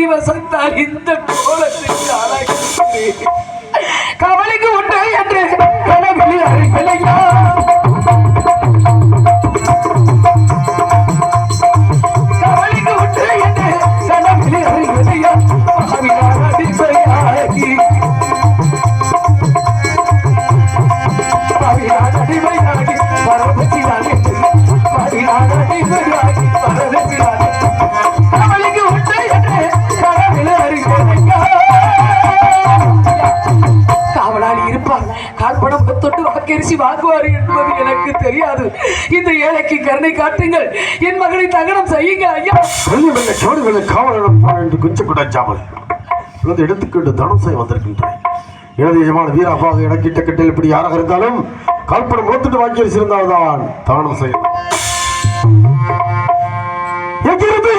மனைவி வசந்தால் இந்த கோலத்துக்கு அழகு கவலைக்கு உண்டு என்று கனவில் அறிவிலையா எனக்கு தெரியாது. இந்த ஏழைக்கு கருணை காட்டுங்கள். என் மகளை தகனம் செய்யுங்கள் ஐயா. சொல்லிவில்லை சோடுகளை காவலிடம் என்று குஞ்சக்கூட ஜாமல் இதை எடுத்துக்கொண்டு தனம் செய்ய வந்திருக்கின்றேன். எனது எஜமான வீராபாக இடக்கிட்ட கட்டில் இப்படி யாராக இருந்தாலும் கால்படம் முகத்துட்டு வாங்கி வச்சிருந்தால்தான் தானம் செய்யும் எங்கிருந்து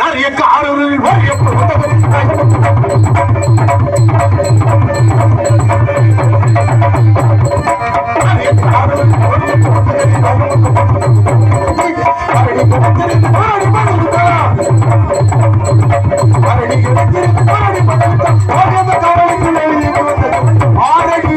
நிறைய காரூரில் ஆரடி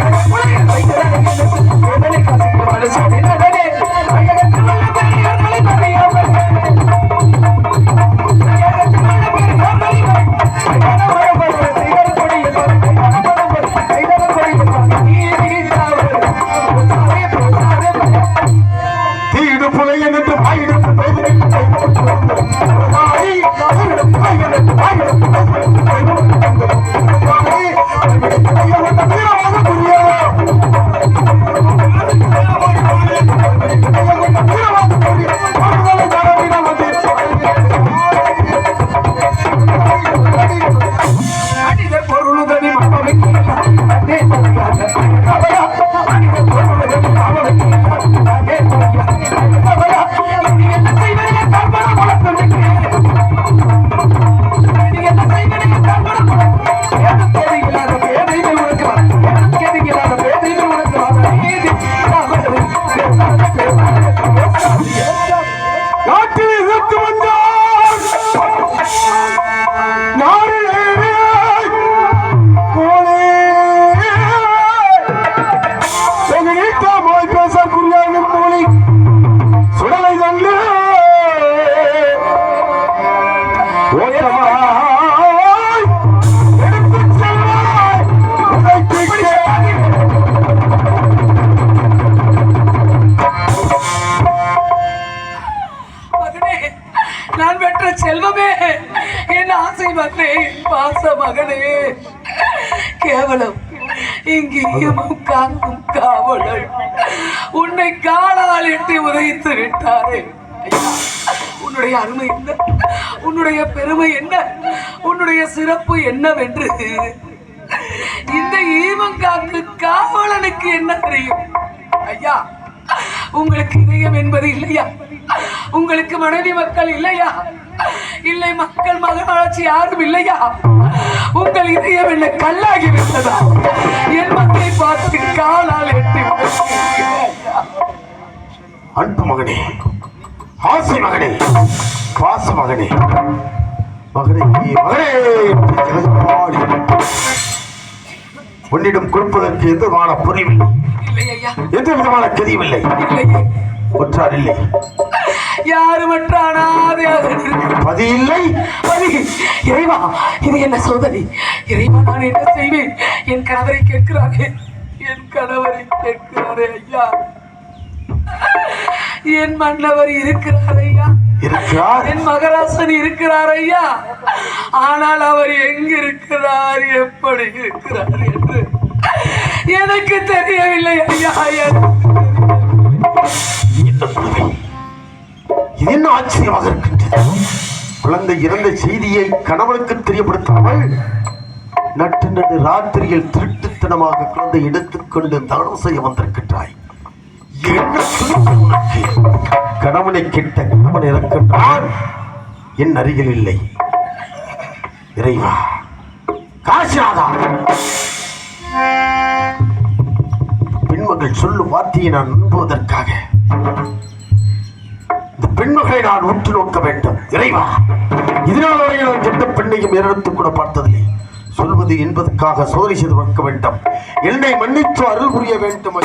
அடித பொருளுதவி Thank you. கேவலம் காக்கும் காவலர் உன்னை காலால் எட்டி உதைத்து விட்டாரே. உன்னுடைய அருமை என்ன? உன்னுடைய பெருமை என்ன? உன்னுடைய சிறப்பு என்னவென்று? இந்த ஈமங்காக்கு காவலனுக்கு என்ன தெரியும்? ஐயா உங்களுக்கு இதயம் என்பது இல்லையா? உங்களுக்கு மனைவி மக்கள் இல்லையா? இல்லை மக்கள் மகனாட்சி யாரும் இல்லையா? உங்கள் இதயம் என்ன கல்லாகி விட்டதா? என் மக்களை பார்த்து காலால் எட்டி. அன்பு மகனே ஆசை மகனே பாச மகனே மகனே மகனே. உன்னிடம் கொடுப்பதற்கு எந்த விதமான புரிவில்லை எந்த விதமான இல்லை. ஒற்றார் இல்லை யாருமற்ற அனாதையாக இருக்கிறேன் பதி இல்லை. பதி, இறைவா இது என்ன சோதனை? இறைவா நான் என்ன செய்வேன்? என் கணவரை கேட்கிறாரே. என் கணவரை கேட்கிறாரே ஐயா. என் மன்னவர் இருக்கிறார் ஐயா. இருக்கிறார். என் மகராசன் இருக்கிறார் ஐயா. ஆனால் அவர் எங்க இருக்கிறார் எப்படி இருக்கிறார் என்று எனக்கு தெரியவில்லை ஐயா. எனக்கு கொடுமை இது என்ன ஆச்சரியமாக இருக்கின்றது? குழந்தை இறந்த செய்தியை கணவனுக்கு தெரியப்படுத்தாமல் நட்டு நடு ராத்திரியில் திருட்டுத்தனமாக குழந்தை எடுத்துக்கொண்டு தானம் செய்ய வந்திருக்கின்றாய். உனக்கு? கணவனை கெட்ட கணவன் இருக்கின்றான் என் அருகில் இல்லை. இறைவா காசிநாதா. பெண்மகள் சொல்லும் வார்த்தையை நான் நம்புவதற்காக இந்த நான் உற்று நோக்க வேண்டும். இறைவா இதனால் வரையில் நான் எந்த பெண்ணையும் ஏறெடுத்து கூட பார்த்ததில்லை. சொல்வது என்பதற்காக சோதனை செய்து வைக்க வேண்டும். என்னை மன்னித்து அருள் புரிய வேண்டும்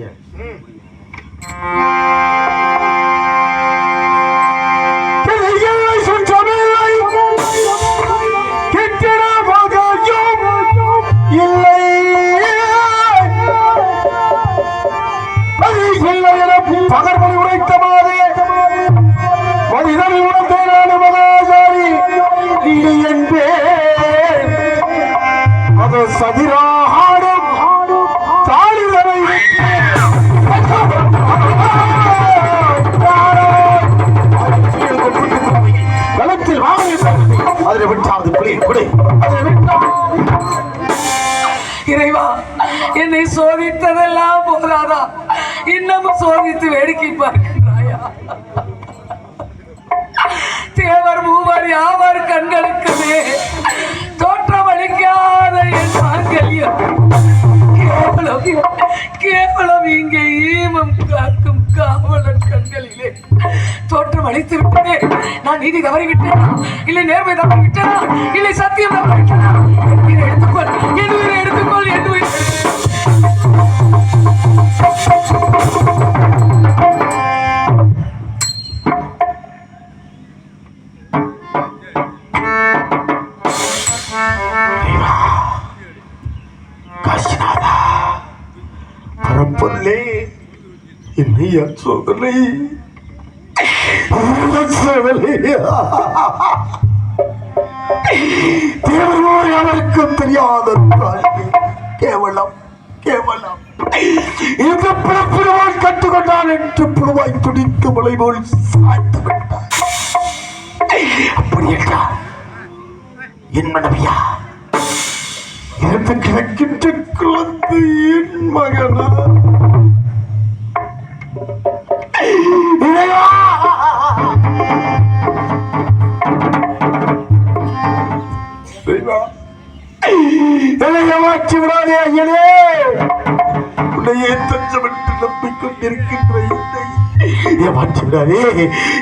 Yeah. நீ சோதித்ததெல்லாம் போதாதா? இன்னமும் சோதித்து வேடிக்கை பார்க்கின்றாயா தேவர் மூவர் யாவர் கண்களுக்குமே தோற்றம் அளிக்காத என் மாங்கல்யம் கேவலம் கேவலம் இங்கே ஈமம் காக்கும் காவலன் கண்களிலே. தோற்றம் அளித்து விட்டதே நான் நீதி தவறிவிட்டேனா? இல்லை நேர்மை தவறிவிட்டேனா இல்லை சத்தியம் தவறிவிட்டேனா எடுத்துக்கொள் என் தேவனோய் அவருக்கும் தெரியாத கேவலம் கேவலம். இந்த பிறப்பிடுவான் கற்றுக்கொண்டான் என்று புழுவாய் துடித்து மலை போல் சாய்த்து விட்டார் அப்படி என்றார் என் மனைவியா இருந்து கிடக்கின்ற குழந்தை என் மகனா? தஞ்சமிட்டு நம்பிக்கொண்டிருக்கின்ற என்னை. ஏமாற்றி விடாதே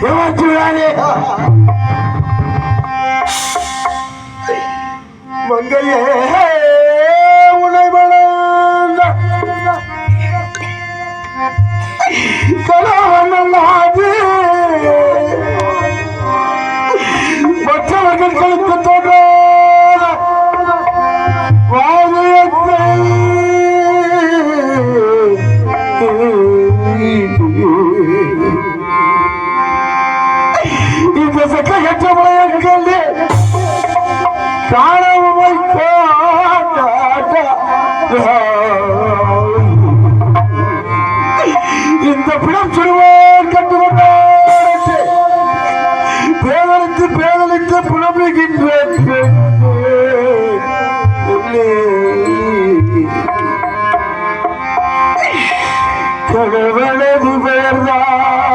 ஏமாற்றி விடாதே மங்கையே திசைக்கு எற்றமுறையாக கேள்வி காணவுமை இந்த பிடம் சொல்வார் கண்டு கொண்டாடு பேதலித்து பேதலித்து கடவுளது பேர்தான்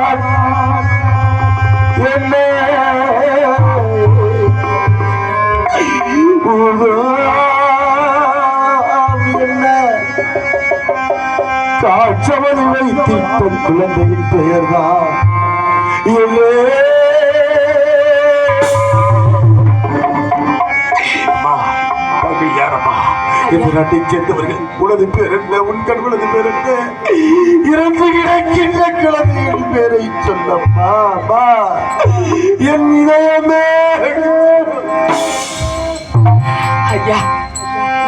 காட்சமதி வைத்திட்ட குழந்தையின் பெயர்தான். அம்மா, சேர்ந்தவர்கள் உனது பேர் என்ன? உன் கடவுளது பேர் என்ன? இறந்து கிடக்கின்ற குழந்தையின் பேரை சொல்லம்மா என் இதயமே. ஐயா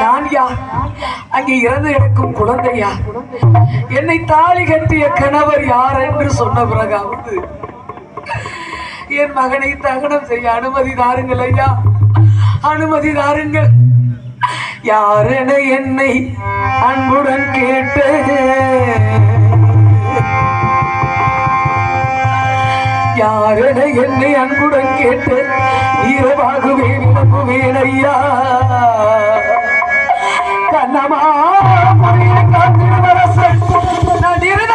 நான் யார்? அங்கே இறந்து கிடக்கும் குழந்தையா? என்னை தாலி கட்டிய கணவர் யார் என்று சொன்ன பிறகாவது என் மகனை தகனம் செய்ய அனுமதி தாருங்கள் ஐயா. அனுமதி தாருங்கள். யாரென என்னை அன்புடன் கேட்டு யாரென என்னை அன்புடன் கேட்டு ஈரமாகவே விளம்புவேன் ஐயா. கண்ணமா பொறியை காத்திருவரசன் நான் இருந்தவன்